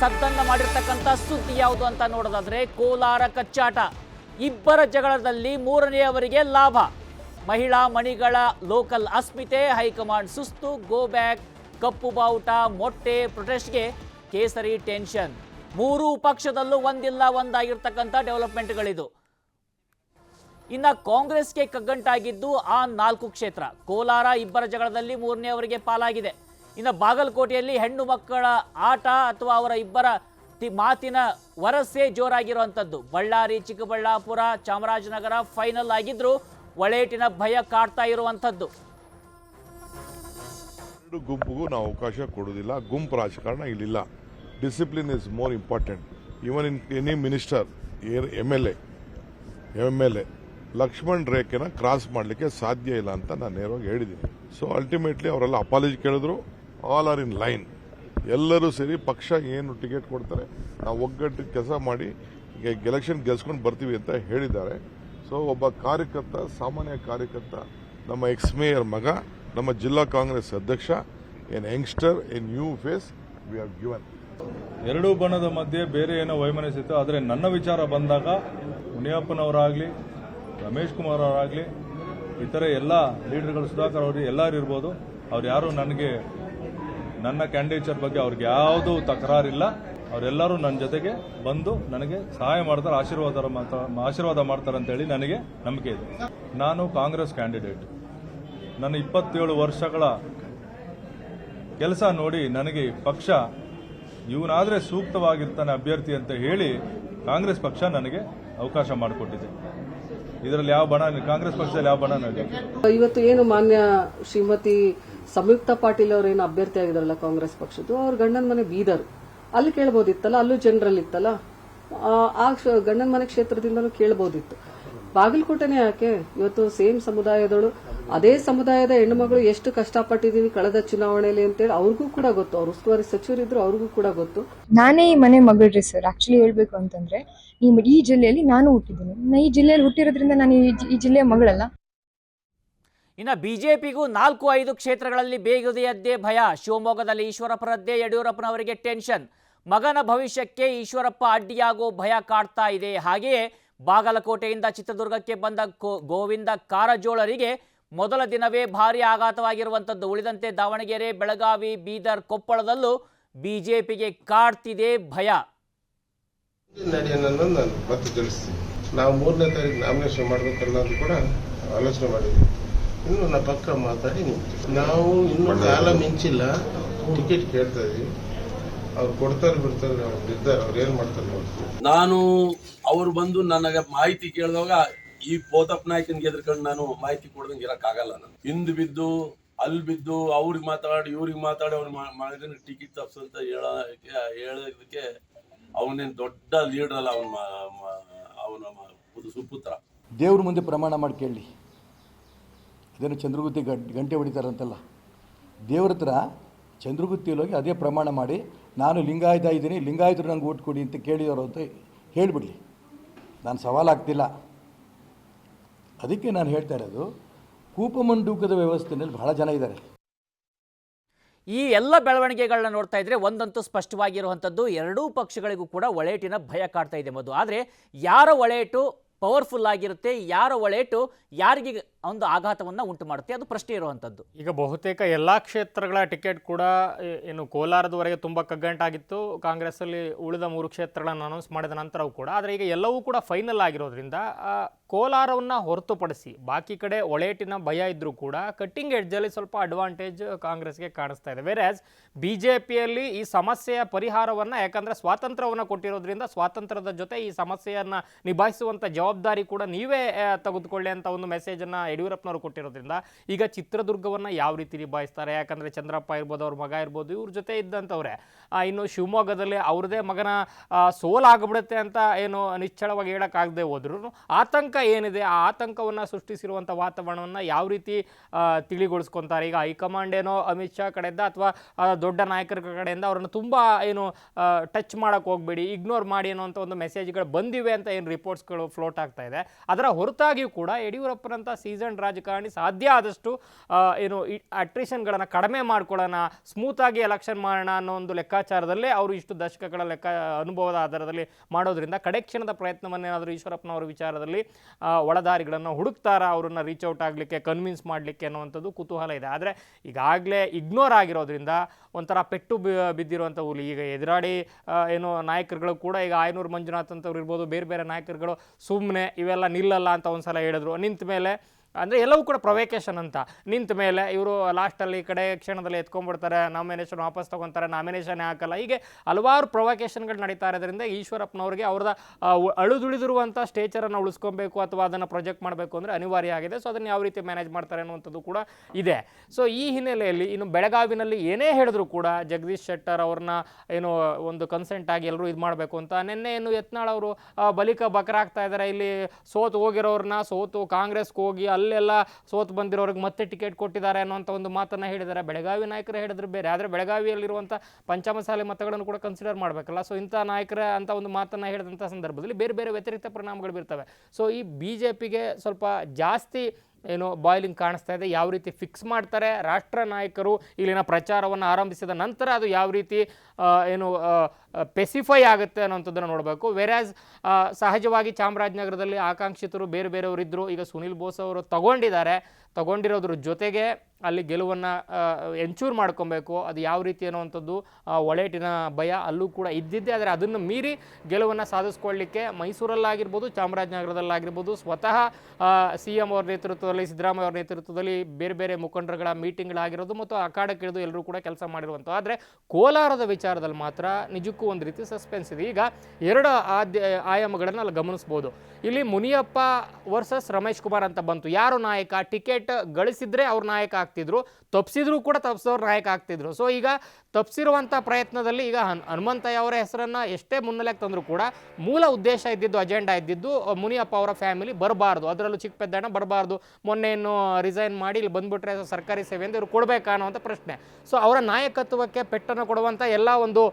ಸದ್ದನ್ನ ಮಾಡಿರ್ತಕ್ಕಂಥ ಸುದ್ದಿ ಯಾವುದು ಅಂತ ನೋಡೋದಾದ್ರೆ ಕೋಲಾರ ಕಚ್ಚಾಟ. ಇಬ್ಬರ ಜಗಳದಲ್ಲಿ ಮೂರನೆಯವರಿಗೆ ಲಾಭ. ಮಹಿಳಾ ಮಣಿಗಳ ಲೋಕಲ್ ಅಸ್ಮಿತೆ, ಹೈಕಮಾಂಡ್ ಸುಸ್ತು, ಗೋ ಬ್ಯಾಕ್, ಕಪ್ಪು ಬಾವುಟ, ಮೊಟ್ಟೆ, ಪ್ರೊಟೆಸ್ಟ್ಗೆ ಕೇಸರಿ ಟೆನ್ಷನ್. ಮೂರೂ ಪಕ್ಷದಲ್ಲೂ ಒಂದಿಲ್ಲ, ಒಂದಾಗಿರ್ತಕ್ಕಂಥ ಡೆವಲಪ್ಮೆಂಟ್ಗಳಿದು. ಇನ್ನ ಕಾಂಗ್ರೆಸ್ಗೆ ಕಗ್ಗಂಟಾಗಿದ್ದು ಆ ನಾಲ್ಕು ಕ್ಷೇತ್ರ. ಕೋಲಾರ ಇಬ್ಬರ ಜಗಳದಲ್ಲಿ ಮೂರನೆಯವರಿಗೆ ಪಾಲಾಗಿದೆ. ಇನ್ನು ಬಾಗಲಕೋಟೆಯಲ್ಲಿ ಹೆಣ್ಣು ಮಕ್ಕಳ ಆಟ ಅಥವಾ ಅವರ ಇಬ್ಬರ ಮಾತಿನ ವರಸೆ ಜೋರಾಗಿರುವಂಥದ್ದು. ಬಳ್ಳಾರಿ, ಚಿಕ್ಕಬಳ್ಳಾಪುರ, ಚಾಮರಾಜನಗರ ಫೈನಲ್ ಆಗಿದ್ರು ಒಳೇಟಿನ ಭಯ ಕಾಡ್ತಾ ಇರುವಂಥದ್ದು. ಎರಡು ಗುಂಪಿಗೂ ನಾವು ಅವಕಾಶ ಕೊಡೋದಿಲ್ಲ ಗುಂಪು ರಾಜಕಾರಣ ಇಲ್ಲಿಲ್ಲ. Discipline is more important even in any minister M L A M L A Lakshman ರೇಖೆನ cross ಮಾಡಲಿಕ್ಕೆ ಸಾಧ್ಯ ಇಲ್ಲ ಅಂತ ನಾನು ನೇರವಾಗಿ ಹೇಳಿದ್ದೀನಿ. ಸೊ ಅಲ್ಟಿಮೇಟ್ಲಿ ಅವರೆಲ್ಲ ಅಪಾಲಜಿ ಕೇಳಿದ್ರು. ಆಲ್ ಆರ್ ಇನ್ ಲೈನ್ ಎಲ್ಲರೂ ಸೇರಿ ಪಕ್ಷ ಏನು ಟಿಕೆಟ್ ಕೊಡ್ತಾರೆ, ನಾವು ಒಗ್ಗಟ್ಟು ಕೆಲಸ ಮಾಡಿ ಎಲೆಕ್ಷನ್ ಗೆಲ್ಸ್ಕೊಂಡು ಬರ್ತೀವಿ ಅಂತ ಹೇಳಿದ್ದಾರೆ. ಸೊ ಒಬ್ಬ ಕಾರ್ಯಕರ್ತ, ಸಾಮಾನ್ಯ ಕಾರ್ಯಕರ್ತ, ನಮ್ಮ ಎಕ್ಸ್ ಮೇಯರ್ ಮಗ, ನಮ್ಮ ಜಿಲ್ಲಾ ಕಾಂಗ್ರೆಸ್ ಅಧ್ಯಕ್ಷ and youngster and new face we have given ಎರಡೂ ಬಣದ ಮಧ್ಯೆ ಬೇರೆ ಏನೋ ವೈಮನಸ್ಸಿತ್ತು ಆದರೆ ನನ್ನ ವಿಚಾರ ಬಂದಾಗ ಮುನಿಯಪ್ಪನವರಾಗಲಿ, ರಮೇಶ್ ಕುಮಾರ್ ಅವರಾಗಲಿ ಇತರೆ ಎಲ್ಲ ಲೀಡರ್ಗಳು ಸುಧಾಕರ್ ಅವರು ಎಲ್ಲರೂ ಇರ್ಬೋದು. ಅವ್ರು ಯಾರು ನನಗೆ ನನ್ನ ಕ್ಯಾಂಡಿಡೇಚರ್ ಬಗ್ಗೆ ಅವ್ರಿಗೆ ಯಾವುದೂ ತಕರಾರಿಲ್ಲ. ಅವರೆಲ್ಲರೂ ನನ್ನ ಜೊತೆಗೆ ಬಂದು ನನಗೆ ಸಹಾಯ ಮಾಡ್ತಾರೆ, ಆಶೀರ್ವಾದ ಆಶೀರ್ವಾದ ಮಾಡ್ತಾರೆ ಅಂತೇಳಿ ನನಗೆ ನಂಬಿಕೆ ಇದೆ. ನಾನು ಕಾಂಗ್ರೆಸ್ ಕ್ಯಾಂಡಿಡೇಟ್ ನನ್ನ ಇಪ್ಪತ್ತೇಳು ವರ್ಷಗಳ ಕೆಲಸ ನೋಡಿ ನನಗೆ ಪಕ್ಷ ಇವನಾದರೆ ಸೂಕ್ತವಾಗಿರ್ತಾನೆ ಅಭ್ಯರ್ಥಿ ಅಂತ ಹೇಳಿ ಕಾಂಗ್ರೆಸ್ ಪಕ್ಷ ನನಗೆ ಅವಕಾಶ ಮಾಡಿಕೊಟ್ಟಿದೆ. ಇದರಲ್ಲಿ ಯಾವ ಬಣ, ಕಾಂಗ್ರೆಸ್ ಪಕ್ಷದಲ್ಲಿ ಯಾವ ಬಣ ಇವತ್ತು ಏನು ಮಾನ್ಯ ಶ್ರೀಮತಿ ಸಂಯುಕ್ತ ಪಾಟೀಲ್ ಅವರು ಏನು ಅಭ್ಯರ್ಥಿ ಆಗಿದಾರಲ್ಲ ಕಾಂಗ್ರೆಸ್ ಪಕ್ಷದ್ದು ಅವ್ರ ಗಂಡನ ಮನೆ ಬೀದರ್. ಅಲ್ಲಿ ಕೇಳ್ಬೋದಿತ್ತಲ್ಲ ಅಲ್ಲೂ ಜನರಲ್ ಇತ್ತಲ್ಲ ಆ, ಗಂಡನ ಮನೆ ಕ್ಷೇತ್ರದಿಂದಲೂ ಕೇಳ್ಬೋದಿತ್ತು. ಬಾಗಲಕೋಟೆನೇ ಯಾಕೆ? ಇವತ್ತು ಸೇಮ್ ಸಮುದಾಯದಳು ಅದೇ ಸಮುದಾಯದ ಹೆಣ್ಣುಮಗಳು ಎಷ್ಟು ಕಷ್ಟಪಟ್ಟಿದೀವಿ ಕಳೆದ ಚುನಾವಣೆಯಲ್ಲಿ ಅಂತೇಳಿ ಅವ್ರಿಗೂ ಕೂಡ ಗೊತ್ತು. ಅವ್ರ ಉಸ್ತುವಾರಿ ಸಚಿವರಿದ್ರು ಅವ್ರಿಗೂ ಕೂಡ ಗೊತ್ತು. ನಾನೇ ಈ ಮನೆ ಮಗಳ್ರಿ ಸರ್. ಆಕ್ಚುಲಿ ಹೇಳ್ಬೇಕು ಅಂತಂದ್ರೆ ಈ ಜಿಲ್ಲೆಯಲ್ಲಿ ನಾನು ಹುಟ್ಟಿದ್ದೀನಿ. ಈ ಜಿಲ್ಲೆಯಲ್ಲಿ ಹುಟ್ಟಿರೋದ್ರಿಂದ ನಾನು ಈ ಜಿಲ್ಲೆಯ ಮಗಳಲ್ಲ. ಇನ್ನು ಬಿಜೆಪಿಗೂ ನಾಲ್ಕು ಐದು ಕ್ಷೇತ್ರಗಳಲ್ಲಿ ಬೇಗುದೆಯದ್ದೇ ಭಯ. ಶಿವಮೊಗ್ಗದಲ್ಲಿ ಈಶ್ವರಪ್ಪರದ್ದೇ ಯಡಿಯೂರಪ್ಪನವರಿಗೆ ಟೆನ್ಷನ್. ಮಗನ ಭವಿಷ್ಯಕ್ಕೆ ಈಶ್ವರಪ್ಪ ಅಡ್ಡಿಯಾಗೋ ಭಯ ಕಾಡ್ತಾ ಇದೆ. ಹಾಗೆಯೇ ಬಾಗಲಕೋಟೆಯಿಂದ ಚಿತ್ರದುರ್ಗಕ್ಕೆ ಬಂದ ಗೋವಿಂದ ಕಾರಜೋಳರಿಗೆ ಮೊದಲ ದಿನವೇ ಭಾರೀ ಆಘಾತವಾಗಿರುವಂಥದ್ದು. ಉಳಿದಂತೆ ದಾವಣಗೆರೆ, ಬೆಳಗಾವಿ, ಬೀದರ್ ಕೊಪ್ಪಳದಲ್ಲೂ ಬಿಜೆಪಿಗೆ ಕಾಡ್ತಿದೆ ಭಯ. ನಾನು ಮತ್ತೆ ತಿಳಿಸ್ತೀನಿ. ನಾವು ಮೂರನೇ ತಾರೀಕು ನಾಮಿನೇಷನ್ ಮಾಡಬೇಕಲ್ಲ ಅಂತ ಕೂಡ ಆಲೋಚನೆ ಮಾಡಿದ್ವಿ ಇನ್ನು ನಾ ಪಕ್ಕ ಮಾತಾಡಿ ನಿಂತು. ನಾವು ಇನ್ನೂ ಕಾಲ ಮಿಂಚಿಲ್ಲ. ಟಿಕೆಟ್ ಕೇಳ್ತಾ ಇದೀವಿ. ಅವ್ರು ಕೊಡ್ತಾರೆ ಬಿಡ್ತಾರೆ ಅವ್ರು ಇದ್ದಾರೆ ಅವ್ರು ಏನ್ ಮಾಡ್ತಾರೆ ನೋಡ್ತೀವಿ ನಾನು ಅವ್ರು ಬಂದು ನನಗೆ ಮಾಹಿತಿ ಕೇಳಿದಾಗ ಈ ಪೋತಪ್ಪ ನಾಯ್ಕನ್ಗೆ ಎದ್ರಕೊಂಡು ನಾನು ಮಾಹಿತಿ ಕೊಡ್ದಂಗೆ ಇರಕ್ಕಾಗಲ್ಲ ನಾನು. ಹಿಂದ್ ಬಿದ್ದು ಅಲ್ಲಿ ಬಿದ್ದು ಅವ್ರಿಗೆ ಮಾತಾಡಿ ಇವ್ರಿಗೆ ಮಾತಾಡಿ ಅವ್ರ ಮಗನ ಟಿಕೆಟ್ ತಪ್ಸಂತ ಹೇಳಕ್ಕೆ ಹೇಳೋದಕ್ಕೆ ಅವನೇನು ದೊಡ್ಡ ಲೀಡರ್ ಅಲ್ಲ ಅವನ ಅವನ ಸುಪುತ್ರ. ದೇವ್ರ ಮುಂದೆ ಪ್ರಮಾಣ ಮಾಡಿ ಕೇಳಿ. ಅದೇನು ಚಂದ್ರಗುತ್ತಿ ಗಂಟೆ ಗಂಟೆ ಹೊಡಿತಾರಂತಲ್ಲ. ದೇವ್ರ ಹತ್ರ ಚಂದ್ರಗುತ್ತಿಯಲ್ಲಿ ಹೋಗಿ ಅದೇ ಪ್ರಮಾಣ ಮಾಡಿ, ನಾನು ಲಿಂಗಾಯತ ಇದ್ದೀನಿ, ಲಿಂಗಾಯತರು ನಂಗೆ ಓಟ್ ಕೊಡಿ ಅಂತ ಕೇಳಿದವರು ಅಂತ ಹೇಳಿಬಿಡಲಿ. ನಾನು ಸವಾಲಾಗ್ತಿಲ್ಲ ಅದಕ್ಕೆ ನಾನು ಹೇಳ್ತಾ ಇರೋದು, ಕೂಪಮಂಡೂಕದ ವ್ಯವಸ್ಥೆಯಲ್ಲಿ ಬಹಳ ಜನ ಇದ್ದಾರೆ. ಈ ಎಲ್ಲ ಬೆಳವಣಿಗೆಗಳನ್ನ ನೋಡ್ತಾ ಇದ್ರೆ ಒಂದಂತೂ ಸ್ಪಷ್ಟವಾಗಿರುವಂಥದ್ದು ಎರಡೂ ಪಕ್ಷಗಳಿಗೂ ಕೂಡ ಒಳೇಟಿನ ಭಯ ಕಾಡ್ತಾ ಇದೆ ಮೊದಲು ಆದರೆ ಯಾರ ಒಳೇಟು ಪವರ್ಫುಲ್ ಆಗಿರುತ್ತೆ, ಯಾರ ಒಳೇಟು ಯಾರಿಗೆ ಒಂದು ಆಘಾತವನ್ನು ಉಂಟು ಮಾಡುತ್ತೆ ಅದು ಪ್ರಶ್ನೆ ಇರುವಂಥದ್ದು. ಈಗ ಬಹುತೇಕ ಎಲ್ಲ ಕ್ಷೇತ್ರಗಳ ಟಿಕೆಟ್ ಕೂಡ ಏನು ಕೋಲಾರದವರೆಗೆ ತುಂಬ ಕಗ್ಗಂಟಾಗಿತ್ತು. ಕಾಂಗ್ರೆಸ್ಸಲ್ಲಿ ಉಳಿದ ಮೂರು ಕ್ಷೇತ್ರಗಳನ್ನು ಅನೌನ್ಸ್ ಮಾಡಿದ ನಂತರವೂ ಕೂಡ. ಆದರೆ ಈಗ ಎಲ್ಲವೂ ಕೂಡ ಫೈನಲ್ ಆಗಿರೋದ್ರಿಂದ ಕೋಲಾರವನ್ನು ಹೊರತುಪಡಿಸಿ ಬಾಕಿ ಕಡೆ ಒಳೇಟಿನ ಭಯ ಇದ್ದರೂ ಕೂಡ ಕಟ್ಟಿಂಗ್ ಎಡ್ಜಲ್ಲಿ ಸ್ವಲ್ಪ ಅಡ್ವಾಂಟೇಜ್ ಕಾಂಗ್ರೆಸ್ಗೆ ಕಾಣಿಸ್ತಾ ಇದೆ. ಬೇರೆ ಬಿ ಜೆ ಪಿಯಲ್ಲಿ ಈ ಸಮಸ್ಯೆಯ ಪರಿಹಾರವನ್ನು, ಯಾಕಂದರೆ ಸ್ವಾತಂತ್ರ್ಯವನ್ನು ಕೊಟ್ಟಿರೋದ್ರಿಂದ ಸ್ವಾತಂತ್ರ್ಯದ ಜೊತೆ ಈ ಸಮಸ್ಯೆಯನ್ನು ನಿಭಾಯಿಸುವಂಥ ಜವಾಬ್ದಾರಿ ಕೂಡ ನೀವೇ ತೆಗೆದುಕೊಳ್ಳಿ ಅಂತ ಒಂದು ಮೆಸೇಜನ್ನು ಯಡಿಯೂರಪ್ಪನವರು ಕೊಟ್ಟಿರೋದ್ರಿಂದ ಈಗ ಚಿತ್ರದುರ್ಗವನ್ನು ಯಾವ ರೀತಿ ನಿಭಾಯಿಸ್ತಾರೆ? ಯಾಕಂದರೆ ಚಂದ್ರಪ್ಪ ಇರ್ಬೋದು, ಅವ್ರ ಮಗ ಇರ್ಬೋದು, ಇವ್ರ ಜೊತೆ ಇದ್ದಂಥವ್ರೆ. ಇನ್ನು ಶಿವಮೊಗ್ಗದಲ್ಲಿ ಅವ್ರದೇ ಮಗನ ಸೋಲಾಗ್ಬಿಡುತ್ತೆ ಅಂತ ಏನು ನಿಶ್ಚಳವಾಗಿ ಹೇಳೋಕ್ಕಾಗದೆ ಹೋದ್ರು. ಆತಂಕ ಏನಿದೆ? ಆ ಆತಂಕವನ್ನು ಸೃಷ್ಟಿಸಿರುವಂಥ ವಾತಾವರಣವನ್ನು ಯಾವ ರೀತಿ ತಿಳಿಗೊಳಿಸ್ಕೊಂತಾರೆ? ಈಗ ಹೈಕಮಾಂಡ್ ಏನೋ ಅಮಿತ್ ಶಾ ಕಡೆಯಿಂದ ಅಥವಾ ದೊಡ್ಡ ನಾಯಕರ ಕಡೆಯಿಂದ ಅವರನ್ನು ತುಂಬ ಏನು ಟಚ್ ಮಾಡೋಕ್ಕೆ ಹೋಗಬೇಡಿ, ಇಗ್ನೋರ್ ಮಾಡಿ ಅನ್ನೋಂಥ ಒಂದು ಮೆಸೇಜ್ಗಳು ಬಂದಿವೆ ಅಂತ ಏನು ರಿಪೋರ್ಟ್ಸ್ಗಳು ಫ್ಲೋಟ್ ಆಗ್ತಾ ಇದೆ. ಅದರ ಹೊರತಾಗಿಯೂ ಕೂಡ ಯಡಿಯೂರಪ್ಪನಂಥ ಸೀಸನ್ ಸೀಸನ್ ರಾಜಕಾರಣಿ ಸಾಧ್ಯ ಆದಷ್ಟು ಏನು ಅಟ್ರಿಷನ್ಗಳನ್ನು ಕಡಿಮೆ ಮಾಡ್ಕೊಳ್ಳೋಣ ಸ್ಮೂತಾಗಿ ಎಲೆಕ್ಷನ್ ಮಾಡೋಣ ಅನ್ನೋ ಒಂದು ಲೆಕ್ಕಾಚಾರದಲ್ಲೇ ಅವರು ಇಷ್ಟು ದಶಕಗಳ ಲೆಕ್ಕ, ಅನುಭವದ ಆಧಾರದಲ್ಲಿ ಮಾಡೋದ್ರಿಂದ ಕಡೆ ಕ್ಷಣದ ಪ್ರಯತ್ನವನ್ನೇನಾದರೂ ಈಶ್ವರಪ್ಪನವರ ವಿಚಾರದಲ್ಲಿ ಒಳದಾರಿಗಳನ್ನು ಹುಡುಕ್ತಾರ, ಅವರನ್ನು ರೀಚ್ ಔಟ್ ಆಗಲಿಕ್ಕೆ ಕನ್ವಿನ್ಸ್ ಮಾಡಲಿಕ್ಕೆ ಅನ್ನುವಂಥದ್ದು ಕುತೂಹಲ ಇದೆ. ಆದರೆ ಈಗಾಗಲೇ ಇಗ್ನೋರ್ ಆಗಿರೋದ್ರಿಂದ ಒಂಥರ ಪೆಟ್ಟು ಬಿದ್ದಿರುವಂಥ ಹುಲಿ. ಈಗ ಎದುರಾಡಿ ಏನು ನಾಯಕರುಗಳು ಕೂಡ ಈಗ ಆಯನೂರು ಮಂಜುನಾಥ್ ಅಂತವ್ರು ಇರ್ಬೋದು, ಬೇರೆ ಬೇರೆ ನಾಯಕರುಗಳು ಸುಮ್ಮನೆ ಇವೆಲ್ಲ ನಿಲ್ಲಲ್ಲ ಅಂತ ಒಂದು ಸಲ ಹೇಳಿದ್ರು. ನಿಂತ ಮೇಲೆ ಅಂದರೆ ಎಲ್ಲವೂ ಕೂಡ ಪ್ರೊವೇಕೇಶನ್ ಅಂತ. ನಿಂತ ಮೇಲೆ ಇವರು ಲಾಸ್ಟಲ್ಲಿ ಈ ಕಡೆ ಕ್ಷಣದಲ್ಲಿ ಎತ್ಕೊಂಡ್ಬಿಡ್ತಾರೆ ನಾಮಿನೇಷನ್ ವಾಪಸ್ ತೊಗೊತಾರೆ ನಾಮಿನೇಷನ್ ಹಾಕಲ್ಲ. ಹೀಗೆ ಹಲವಾರು ಪ್ರೊವೊಕೇಶನ್ಗಳು ನಡೀತಾ ಇರೋದ್ರಿಂದ ಈಶ್ವರಪ್ಪನವ್ರಿಗೆ ಅವ್ರದ ಅಳುದುಳಿದಿರುವಂಥ ಸ್ಟೇಚರನ್ನು ಉಳಿಸ್ಕೊಬೇಕು ಅಥವಾ ಅದನ್ನು ಪ್ರೊಜೆಕ್ಟ್ ಮಾಡಬೇಕು ಅಂದರೆ ಅನಿವಾರ್ಯ ಆಗಿದೆ. ಸೊ ಅದನ್ನು ಯಾವ ರೀತಿ ಮ್ಯಾನೇಜ್ ಮಾಡ್ತಾರೆ ಅನ್ನುವಂಥದ್ದು ಕೂಡ ಇದೆ. ಸೊ ಈ ಹಿನ್ನೆಲೆಯಲ್ಲಿ ಇನ್ನು ಬೆಳಗಾವಿನಲ್ಲಿ ಏನೇ ಹೇಳಿದ್ರು ಕೂಡ ಜಗದೀಶ್ ಶೆಟ್ಟರ್ ಅವ್ರನ್ನ ಏನು ಒಂದು ಕನ್ಸೆಂಟ್ ಆಗಿ ಎಲ್ಲರೂ ಇದು ಮಾಡಬೇಕು ಅಂತ. ನಿನ್ನೆ ಏನು ಯತ್ನಾಳ್ ಅವರು ಬಲಿಕ ಬಕರಾಗ್ತಾ ಇದ್ದಾರೆ ಇಲ್ಲಿ ಸೋತು ಹೋಗಿರೋರನ್ನ ಸೋತು ಕಾಂಗ್ರೆಸ್ಗೆ ಹೋಗಿ ಅಲ್ಲೆಲ್ಲ ಸೋತು ಬಂದಿರೋರಿಗೆ ಮತ್ತೆ ಟಿಕೆಟ್ ಕೊಟ್ಟಿದ್ದಾರೆ ಅನ್ನೋಂಥ ಒಂದು ಮಾತನ್ನು ಹೇಳಿದ್ದಾರೆ. ಬೆಳಗಾವಿ ನಾಯಕರು ಹೇಳಿದ್ರೆ ಬೇರೆ, ಆದರೆ ಬೆಳಗಾವಿಯಲ್ಲಿರುವಂಥ ಪಂಚಮಸಾಲೆ ಮತಗಳನ್ನು ಕೂಡ ಕನ್ಸಿಡರ್ ಮಾಡಬೇಕಲ್ಲ. ಸೊ ಇಂಥ ನಾಯಕರ ಅಂತ ಒಂದು ಮಾತನ್ನು ಹೇಳಿದಂಥ ಸಂದರ್ಭದಲ್ಲಿ ಬೇರೆ ಬೇರೆ ವ್ಯತಿರಿಕ್ತ ಪರಿಣಾಮಗಳು ಬೀರ್ತವೆ. ಸೊ ಈ ಬಿ ಜೆ ಪಿಗೆ ಸ್ವಲ್ಪ ಜಾಸ್ತಿ ಏನು ಬಾಯ್ಲಿಂಗ್ ಕಾಣಿಸ್ತಾ ಇದೆ, ಯಾವ ರೀತಿ ಫಿಕ್ಸ್ ಮಾಡ್ತಾರೆ, ರಾಷ್ಟ್ರ ನಾಯಕರು ಇಲ್ಲಿನ ಪ್ರಚಾರವನ್ನು ಆರಂಭಿಸಿದ ನಂತರ ಅದು ಯಾವ ರೀತಿ ಏನು ಪೆಸಿಫೈ ಆಗುತ್ತೆ ಅನ್ನೋಂಥದ್ದನ್ನು ನೋಡಬೇಕು. ವೆರ್ಯಾಸ್ ಸಹಜವಾಗಿ ಚಾಮರಾಜನಗರದಲ್ಲಿ ಆಕಾಂಕ್ಷಿತರು ಬೇರೆ ಬೇರೆಯವರಿದ್ದರು ಈಗ ಸುನಿಲ್ ಬೋಸ್ ಅವರು ತಗೊಂಡಿದ್ದಾರೆ ತಗೊಂಡಿರೋದ್ರ ಜೊತೆಗೆ ಅಲ್ಲಿ ಗೆಲುವನ್ನು ಎಂಚೂರ್ ಮಾಡ್ಕೊಬೇಕು. ಅದು ಯಾವ ರೀತಿ ಅನ್ನುವಂಥದ್ದು ಒಳೇಟಿನ ಭಯ ಅಲ್ಲೂ ಕೂಡ ಇದ್ದಿದ್ದೆ. ಆದರೆ ಅದನ್ನು ಮೀರಿ ಗೆಲುವನ್ನು ಸಾಧಿಸ್ಕೊಳ್ಳಿಕ್ಕೆ ಮೈಸೂರಲ್ಲಾಗಿರ್ಬೋದು, ಚಾಮರಾಜನಗರದಲ್ಲಾಗಿರ್ಬೋದು, ಸ್ವತಃ ಸಿ ಎಂ ಅವ್ರ ನೇತೃತ್ವದಲ್ಲಿ, ಸಿದ್ದರಾಮಯ್ಯ ಅವರ ನೇತೃತ್ವದಲ್ಲಿ ಬೇರೆ ಬೇರೆ ಮುಖಂಡರುಗಳ ಮೀಟಿಂಗ್ಗಳಾಗಿರೋದು ಮತ್ತು ಅಖಾಡಕ್ಕಿಳಿದು ಎಲ್ಲರೂ ಕೂಡ ಕೆಲಸ ಮಾಡಿರುವಂಥ ಆದರೆ ಕೋಲಾರದ ವಿಚಾರದಲ್ಲಿ ಮಾತ್ರ ನಿಜಕ್ಕೂ ಒಂದು ರೀತಿ ಸಸ್ಪೆನ್ಸ್ ಇದೆ. ಈಗ ಎರಡು ಆದ್ಯ, ಆಯಾಮಗಳನ್ನು ಅಲ್ಲಿ ಗಮನಿಸ್ಬೋದು. ಇಲ್ಲಿ ಮುನಿಯಪ್ಪ ವರ್ಸಸ್ ರಮೇಶ್ ಕುಮಾರ್ ಅಂತ ಬಂತು. ಯಾರು ನಾಯಕ? ಟಿಕೆಟ್ ಗಳಿಸಿದ್ರೆ ಅವ್ರ ನಾಯಕ ಆಗ್ತಿದ್ರು. ತಪ್ಪಿಸಿದ್ರು ಕೂಡ ತಪ್ಪಿಸೋರು ನಾಯಕ ಆಗ್ತಿದ್ರು. ಸೊ ಈಗ ತಪ್ಪಿಸಿರುವಂಥ ಪ್ರಯತ್ನದಲ್ಲಿ ಈಗ ಹನ್ ಹನುಮಂತಯ್ಯ ಅವರ ಹೆಸರನ್ನು ಎಷ್ಟೇ ಮುನ್ನೆಲೆಗೆ ತಂದರೂ ಕೂಡ ಮೂಲ ಉದ್ದೇಶ ಇದ್ದಿದ್ದು ಅಜೆಂಡಾ ಇದ್ದಿದ್ದು ಮುನಿಯಪ್ಪ ಅವರ ಫ್ಯಾಮಿಲಿ ಬರಬಾರ್ದು. ಅದರಲ್ಲೂ ಚಿಕ್ಕ ಪೆದ್ದಣ್ಣ ಬರಬಾರ್ದು. ಮೊನ್ನೆ ಇನ್ನು ರಿಸೈನ್ ಮಾಡಿ ಇಲ್ಲಿ ಬಂದುಬಿಟ್ರೆ ಸರ್ಕಾರಿ ಸೇವೆ ಅಂದರೆ ಇವ್ರು ಕೊಡಬೇಕಾ ಅನ್ನೋಂಥ ಪ್ರಶ್ನೆ. ಸೊ ಅವರ ನಾಯಕತ್ವಕ್ಕೆ ಪೆಟ್ಟನ್ನು ಕೊಡುವಂಥ ಎಲ್ಲ ಒಂದು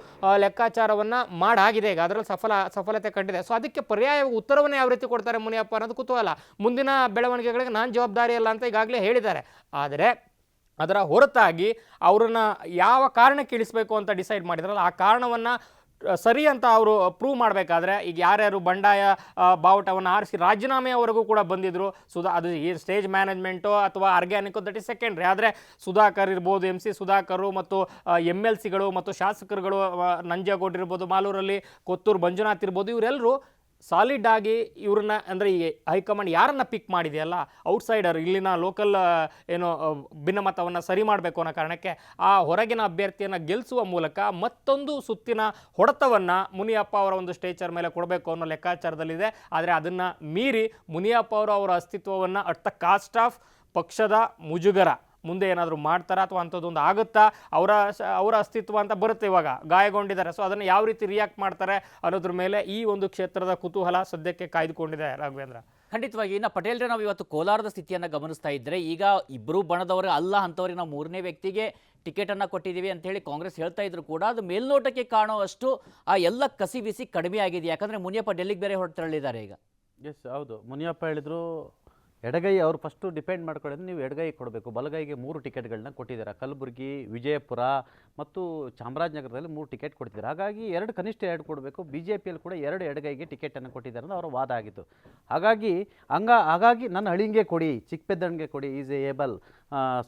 ಲೆಕ್ಕಾಚಾರವನ್ನು ಮಾಡಾಗಿದೆ. ಈಗ ಅದರಲ್ಲಿ ಸಫಲ, ಸಫಲತೆ ಕಂಡಿದೆ. ಸೊ ಅದಕ್ಕೆ ಪರ್ಯಾಯ ಉತ್ತರವನ್ನು ಯಾವ ರೀತಿ ಕೊಡ್ತಾರೆ ಮುನಿಯಪ್ಪ ಅನ್ನೋದು ಕುತೂಹಲ. ಮುಂದಿನ ಬೆಳವಣಿಗೆಗಳಿಗೆ ನಾನು ಜವಾಬ್ದಾರಿ ಅಲ್ಲ ಅಂತ ಈಗಾಗಲೇ ಹೇಳಿದ್ದಾರೆ. ಆದರೆ ಅದರ ಹೊರತಾಗಿ ಅವರನ್ನು ಯಾವ ಕಾರಣಕ್ಕೆ ಇಳಿಸಬೇಕು ಅಂತ ಡಿಸೈಡ್ ಮಾಡಿದ್ರಲ್ಲ, ಆ ಕಾರಣವನ್ನು ಸರಿ ಅಂತ ಅವರು ಪ್ರೂವ್ ಮಾಡಬೇಕಾದ್ರೆ, ಈಗ ಯಾರ್ಯಾರು ಬಂಡಾಯ ಬಾವುಟವನ್ನು ಆರಿಸಿ ರಾಜೀನಾಮೆಯವರೆಗೂ ಕೂಡ ಬಂದಿದ್ದರು ಸುಧಾ, ಅದು ಈ ಸ್ಟೇಜ್ ಮ್ಯಾನೇಜ್ಮೆಂಟು ಅಥವಾ ಆರ್ಗ್ಯಾನಿಕ್ ದಟ್ ಇಸ್ ಸೆಕೆಂಡ್ರಿ ಆದರೆ ಸುಧಾಕರ್ ಇರ್ಬೋದು ಎಂ ಸಿ ಸುಧಾಕರು ಮತ್ತು ಎಂ ಎಲ್ ಸಿಗಳು ಮತ್ತು ಶಾಸಕರುಗಳು ನಂಜೇಗೌಡ ಇರ್ಬೋದು, ಮಾಲೂರಲ್ಲಿ ಕೊತ್ತೂರು ಮಂಜುನಾಥ್ ಇರ್ಬೋದು ಇವರೆಲ್ಲರೂ ಸಾಲಿಡ್ ಆಗಿ ಇವ್ರನ್ನ ಅಂದರೆ ಈ ಹೈಕಮಾಂಡ್ ಯಾರನ್ನ ಪಿಕ್ ಮಾಡಿದೆಯಲ್ಲ ಔಟ್ಸೈಡರ್ ಇಲ್ಲಿನ ಲೋಕಲ್ ಏನು ಭಿನ್ನಮತವನ್ನ ಸರಿ ಮಾಡಬೇಕು ಅನ್ನೋ ಕಾರಣಕ್ಕೆ ಆ ಹೊರಗಿನ ಅಭ್ಯರ್ಥಿಯನ್ನು ಗೆಲ್ಲಿಸುವ ಮೂಲಕ ಮತ್ತೊಂದು ಸುತ್ತಿನ ಹೊಡೆತವನ್ನು ಮುನಿಯಪ್ಪ ಅವರ ಒಂದು ಸ್ಟೇಚರ್ ಮೇಲೆ ಕೊಡಬೇಕು ಅನ್ನೋ ಲೆಕ್ಕಾಚಾರದಲ್ಲಿದೆ. ಆದರೆ ಅದನ್ನು ಮೀರಿ ಮುನಿಯಪ್ಪ ಅವರು ಅವರ ಅಸ್ತಿತ್ವವನ್ನು ಅಟ್ ದ ಕಾಸ್ಟ್ ಆಫ್ ಪಕ್ಷದ ಮುಜುಗರ. ಮುಂದೆ ಏನಾದರೂ ಮಾಡ್ತಾರಾ ಅಥವಾ ಅಂಥದ್ದೊಂದು ಆಗುತ್ತಾ? ಅವರ ಸ- ಅವರ ಅಸ್ತಿತ್ವ ಅಂತ ಬರುತ್ತೆ ಇವಾಗ ಗಾಯಗೊಂಡಿದ್ದಾರೆ. ಸೊ ಅದನ್ನು ಯಾವ ರೀತಿ ರಿಯಾಕ್ಟ್ ಮಾಡ್ತಾರೆ ಅನ್ನೋದ್ರ ಮೇಲೆ ಈ ಒಂದು ಕ್ಷೇತ್ರದ ಕುತೂಹಲ ಸದ್ಯಕ್ಕೆ ಕಾಯ್ದುಕೊಂಡಿದೆ ರಾಘವೇಂದ್ರ. ಖಂಡಿತವಾಗಿ. ಇನ್ನು ಪಟೇಲ್ರೆ ನಾವು ಇವತ್ತು ಕೋಲಾರದ ಸ್ಥಿತಿಯನ್ನು ಗಮನಿಸ್ತಾ ಇದ್ದರೆ ಈಗ ಇಬ್ಬರು ಬಣದವರು ಅಲ್ಲ ಅಂಥವ್ರಿಗೆ ನಾವು ಮೂರನೇ ವ್ಯಕ್ತಿಗೆ ಟಿಕೆಟನ್ನು ಕೊಟ್ಟಿದ್ದೀವಿ ಅಂತ ಹೇಳಿ ಕಾಂಗ್ರೆಸ್ ಹೇಳ್ತಾ ಇದ್ರು ಕೂಡ ಅದು ಮೇಲ್ನೋಟಕ್ಕೆ ಕಾಣುವಷ್ಟು ಆ ಎಲ್ಲ ಕಸಿ ಬಿಸಿ ಕಡಿಮೆ ಆಗಿದೆ. ಯಾಕಂದರೆ ಮುನಿಯಪ್ಪ ಡೆಲ್ಲಿಗೆ ಬೇರೆ ಹೊರಟರಳಿದ್ದಾರೆ ಈಗ. ಎಸ್ ಹೌದು. ಮುನಿಯಪ್ಪ ಹೇಳಿದ್ರು ಎಡಗೈ ಅವರು ಫಸ್ಟು ಡಿಪೆಂಡ್ ಮಾಡ್ಕೊಳ್ಳೋದು ನೀವು ಎಡಗೈ ಕೊಡಬೇಕು. ಬಲಗೈಗೆ ಮೂರು ಟಿಕೆಟ್ಗಳನ್ನ ಕೊಟ್ಟಿದ್ದಾರೆ. ಕಲಬುರಗಿ, ವಿಜಯಪುರ ಮತ್ತು ಚಾಮರಾಜನಗರದಲ್ಲಿ ಮೂರು ಟಿಕೆಟ್ ಕೊಡ್ತಿದ್ದಾರೆ. ಹಾಗಾಗಿ ಎರಡು ಕನಿಷ್ಠ ಎರಡು ಕೊಡಬೇಕು. ಬಿ ಜೆ ಪಿಯಲ್ಲಿ ಕೂಡ ಎರಡು ಎಡಗೈಗೆ ಟಿಕೆಟನ್ನು ಕೊಟ್ಟಿದ್ದಾರೆ ಅಂತ ಅವರ ವಾದ ಆಗಿತ್ತು. ಹಾಗಾಗಿ ಹಂಗ, ಹಾಗಾಗಿ ನನ್ನ ಹಳಿಂಗೆ ಕೊಡಿ, ಚಿಕ್ಕಪೆದ್ದಣ್ಣಿಗೆ ಕೊಡಿ, ಈಸ್ ಎ ಏಬಲ್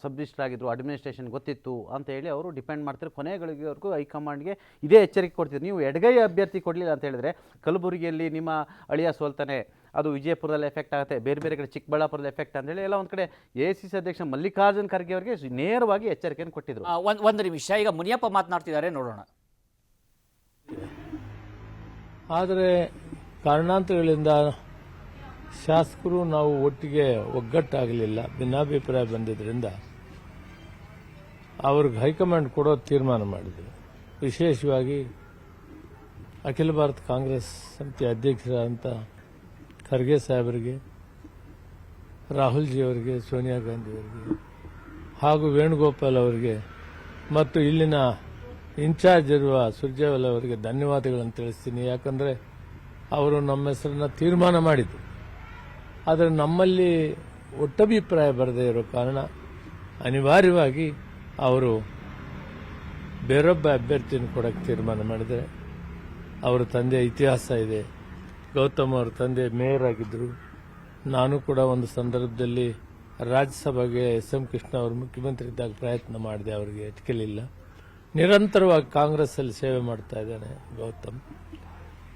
ಸಬ್ ಆಗಿದ್ದರು ಅಡ್ಮಿನಿಸ್ಟ್ರೇಷನ್ ಗೊತ್ತಿತ್ತು ಅಂತ ಹೇಳಿ ಅವರು ಡಿಪೆಂಡ್ ಮಾಡ್ತಾರೆ ಕೊನೆಗಳಿಗೆವರೆಗೂ ಹೈಕಮಾಂಡ್ಗೆ ಇದೇ ಎಚ್ಚರಿಕೆ ಕೊಡ್ತಿದ್ರು. ನೀವು ಎಡಗೈ ಅಭ್ಯರ್ಥಿ ಕೊಡಲಿಲ್ಲ ಅಂತ ಹೇಳಿದ್ರೆ ಕಲಬುರಗಿಯಲ್ಲಿ ನಿಮ್ಮ ಅಳಿಯ ಸೋಲ್ತಾನೆ ಅದು ವಿಜಯಪುರದಲ್ಲಿ ಎಫೆಕ್ಟ್ ಆಗುತ್ತೆ. ಬೇರೆ ಬೇರೆ ಕಡೆ ಚಿಕ್ಕಬಳ್ಳಾಪುರದಲ್ಲಿ ಎಫೆಕ್ಟ್ ಅಂತೇಳಿ ಎಲ್ಲ ಒಂದು ಕಡೆ ಎ ಸಿ ಸಿ ಅಧ್ಯಕ್ಷ ಮಲ್ಲಿಕಾರ್ಜುನ್ ಖರ್ಗೆ ಅವರಿಗೆ ನೇರವಾಗಿ ಎಚ್ಚರಿಕೆಯನ್ನು ಕೊಟ್ಟಿದ್ರು. ಒಂದು ಒಂದು ನಿಮಿಷ. ಈಗ ಮುನಿಯಪ್ಪ ಮಾತನಾಡ್ತಿದ್ದಾರೆ ನೋಡೋಣ. ಆದರೆ ಕಾರಣಾಂತರಗಳಿಂದ ಶಾಸಕರು ನಾವು ಒಟ್ಟಿಗೆ ಒಗ್ಗಟ್ಟಾಗಲಿಲ್ಲ ಭಿನ್ನಾಭಿಪ್ರಾಯ ಬಂದಿದ್ದರಿಂದ ಅವ್ರಿಗೆ ಹೈಕಮಾಂಡ್ ಕೊಡೋ ತೀರ್ಮಾನ ಮಾಡಿದ್ರು. ವಿಶೇಷವಾಗಿ ಅಖಿಲ ಭಾರತ ಕಾಂಗ್ರೆಸ್ ಸಮಿತಿ ಅಧ್ಯಕ್ಷರಾದಂಥ ಖರ್ಗೆ ಸಾಹೇಬರಿಗೆ ರಾಹುಲ್ ಜಿ ಅವರಿಗೆ ಸೋನಿಯಾ ಗಾಂಧಿ ಅವರಿಗೆ ಹಾಗೂ ವೇಣುಗೋಪಾಲ್ ಅವರಿಗೆ ಮತ್ತು ಇಲ್ಲಿನ ಇನ್ಚಾರ್ಜ್ ಇರುವ ಸುರ್ಜೇವಾಲ ಅವರಿಗೆ ಧನ್ಯವಾದಗಳನ್ನು ತಿಳಿಸ್ತೀನಿ. ಯಾಕಂದರೆ ಅವರು ನಮ್ಮ ಹೆಸರನ್ನ ತೀರ್ಮಾನ ಮಾಡಿದ್ದು ಆದರೆ ನಮ್ಮಲ್ಲಿ ಒಟ್ಟಭಿಪ್ರಾಯ ಬರದೇ ಇರೋ ಕಾರಣ ಅನಿವಾರ್ಯವಾಗಿ ಅವರು ಬೇರೊಬ್ಬ ಅಭ್ಯರ್ಥಿಯನ್ನು ಕೊಡಕ್ಕೆ ತೀರ್ಮಾನ ಮಾಡಿದರೆ, ಅವರ ತಂದೆ ಇತಿಹಾಸ ಇದೆ. ಗೌತಮ್ ಅವರ ತಂದೆ ಮೇಯರ್ ಆಗಿದ್ದರು ನಾನು ಕೂಡ ಒಂದು ಸಂದರ್ಭದಲ್ಲಿ ರಾಜ್ಯಸಭೆಗೆ ಎಸ್ ಎಂ ಕೃಷ್ಣ ಅವರು ಮುಖ್ಯಮಂತ್ರಿ ಇದ್ದಾಗ ಪ್ರಯತ್ನ ಮಾಡಿದೆ, ಅವರಿಗೆ ಎಟ್ಕಲಿಲ್ಲ ನಿರಂತರವಾಗಿ ಕಾಂಗ್ರೆಸ್ಸಲ್ಲಿ ಸೇವೆ ಮಾಡ್ತಾ ಇದ್ದಾನೆ ಗೌತಮ್.